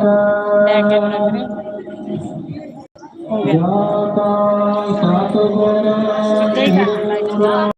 Thank you.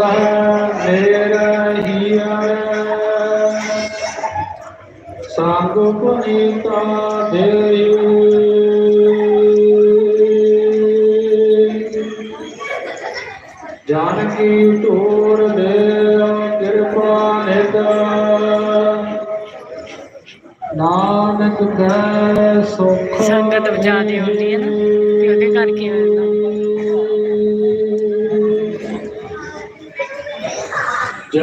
ਸਭੈ ਮੇਰ ਹੀਆ ਸੰਗ ਪੁਨੀਤਾ ਦੇਯੂ ਜਾਨਕੀ ਤੋਰ ਦੇ ਕਿਰਪਾ ਨਿਦ ਨਾਨਕ ਕੈ ਸੁਖ ਸੰਗਤ ਵਜਾ ਦੀ ਹੁੰਦੀ ਹੈ ਨਾ ਤੇ ਉਹਦੇ ਕਰਕੇ ਹੋਇਆ।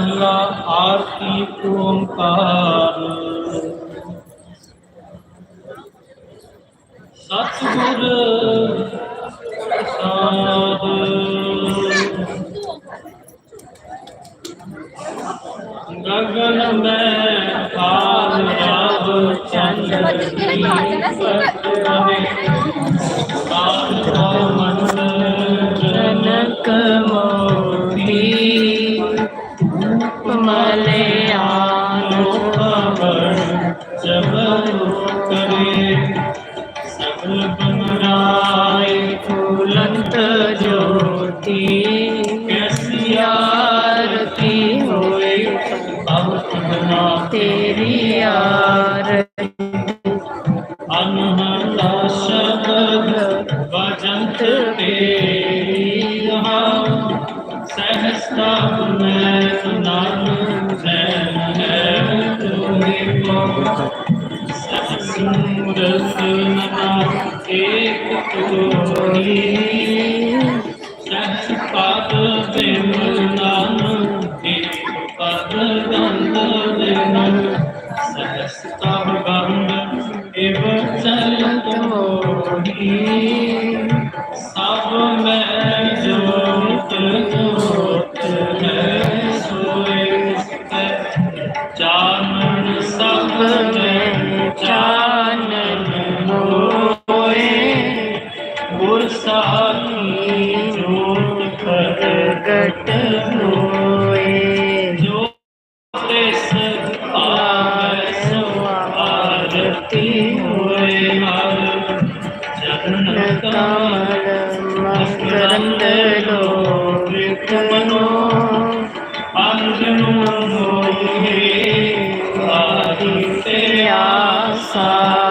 अल्लाह आरती ओंकार ਸਤਾਬ ਬੰਦ ਇਵ ਚਲਤ ਸਭ ਮੈਂ ਅੰਜਨੁ ਹੋਏ। ਆਦਿ ਤੇ ਆਸਾ।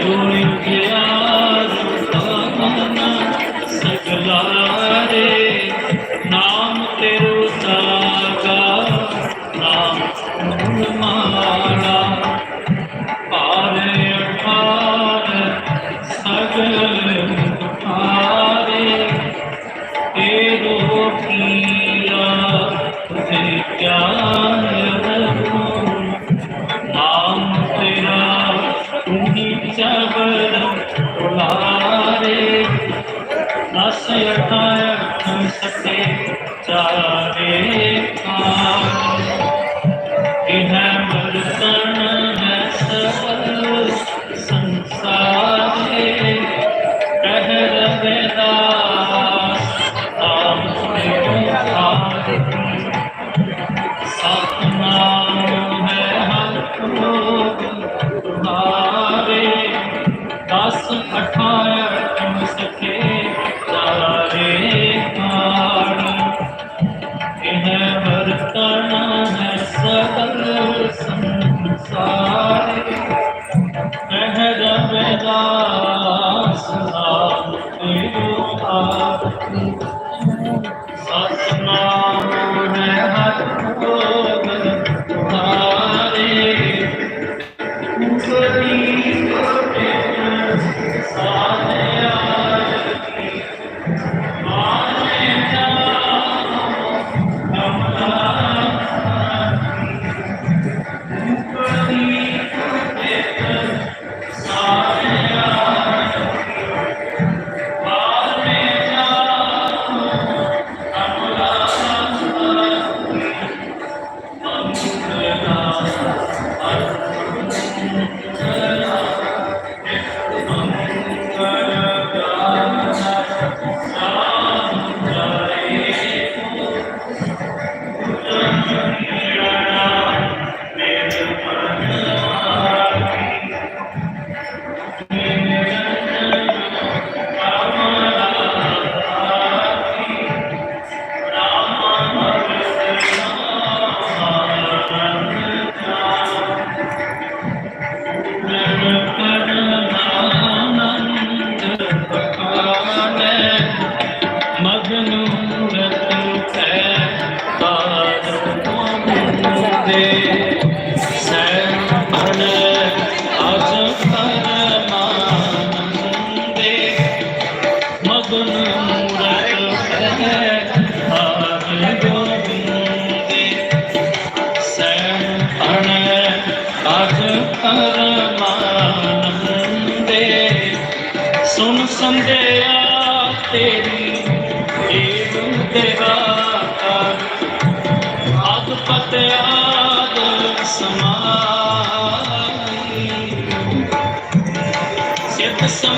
going to ਤੇਰੀ ਏ ਬੰਦਿਆ ਆਦ ਪਤਿਆਦ ਸਮਾਈ। ਸਿੱਧ ਸਮ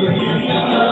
thank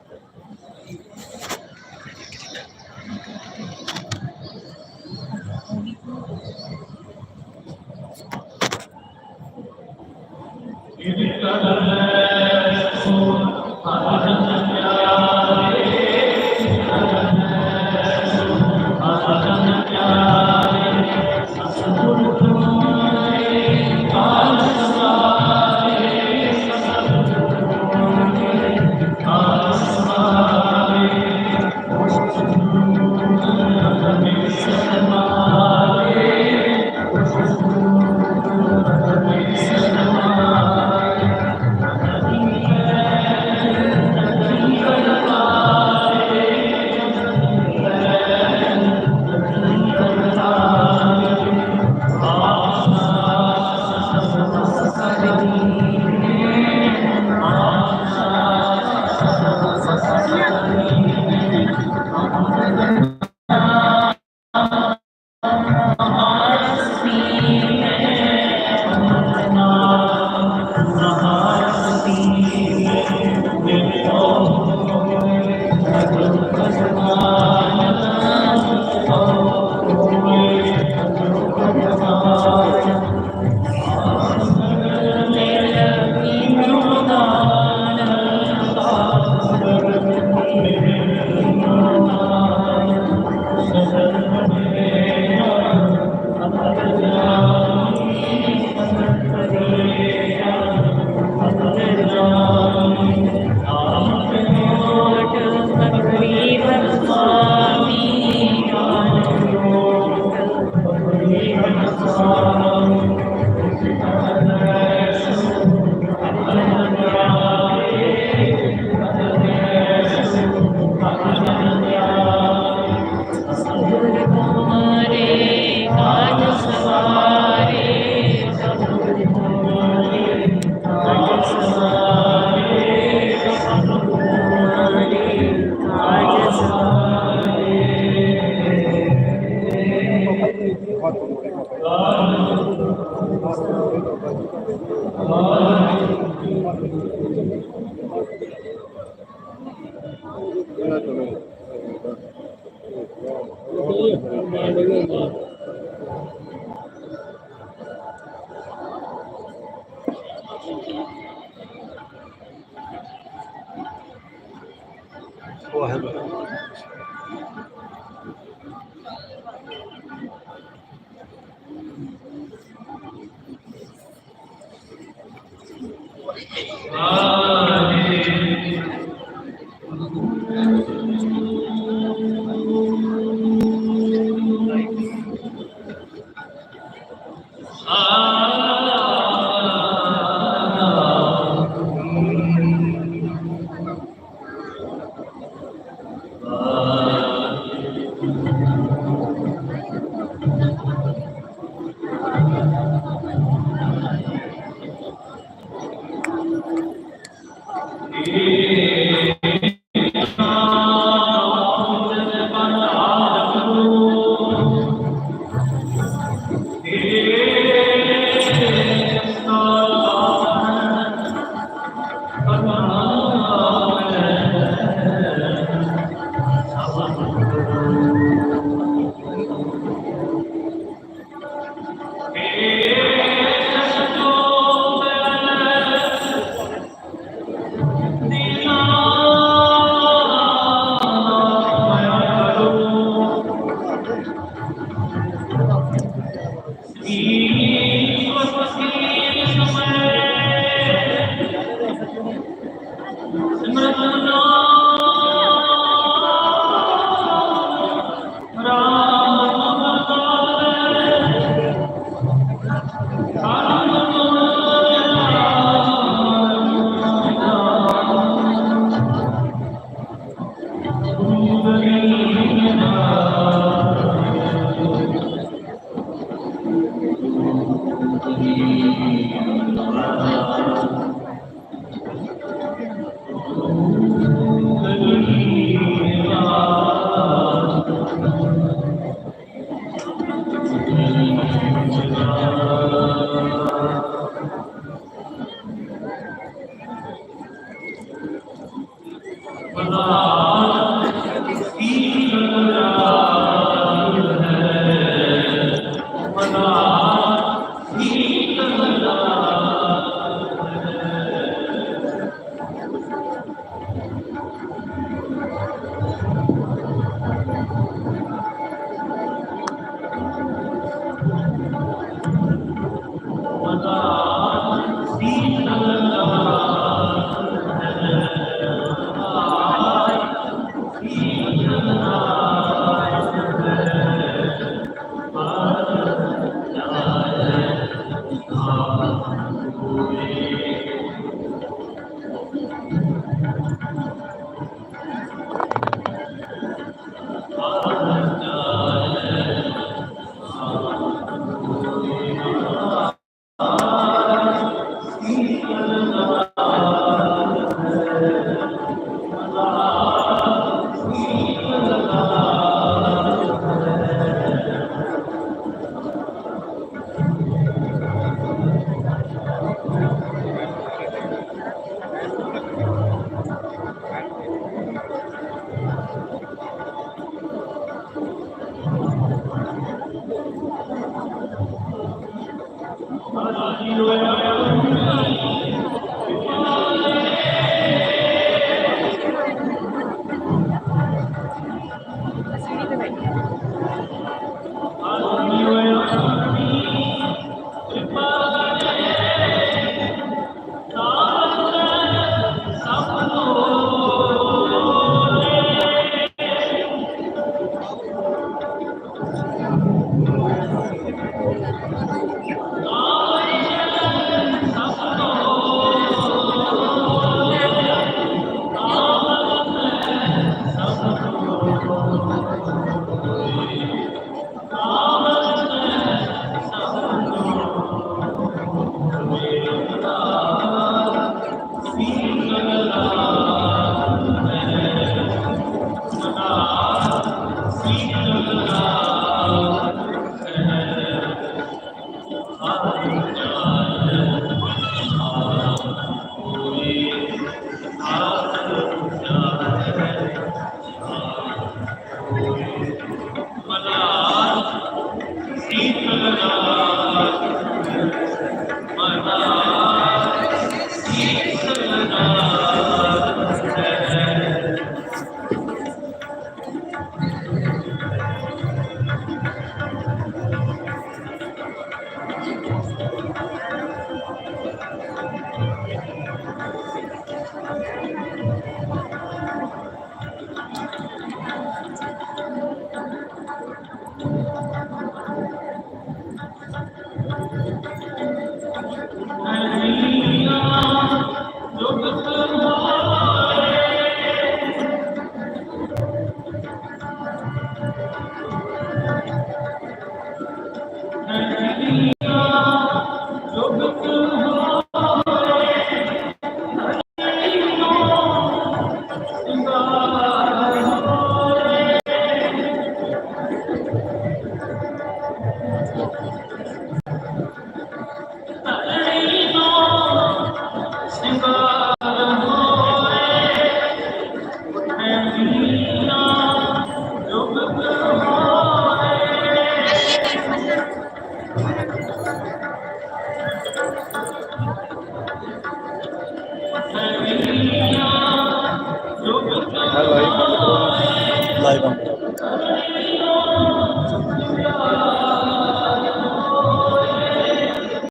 Ah.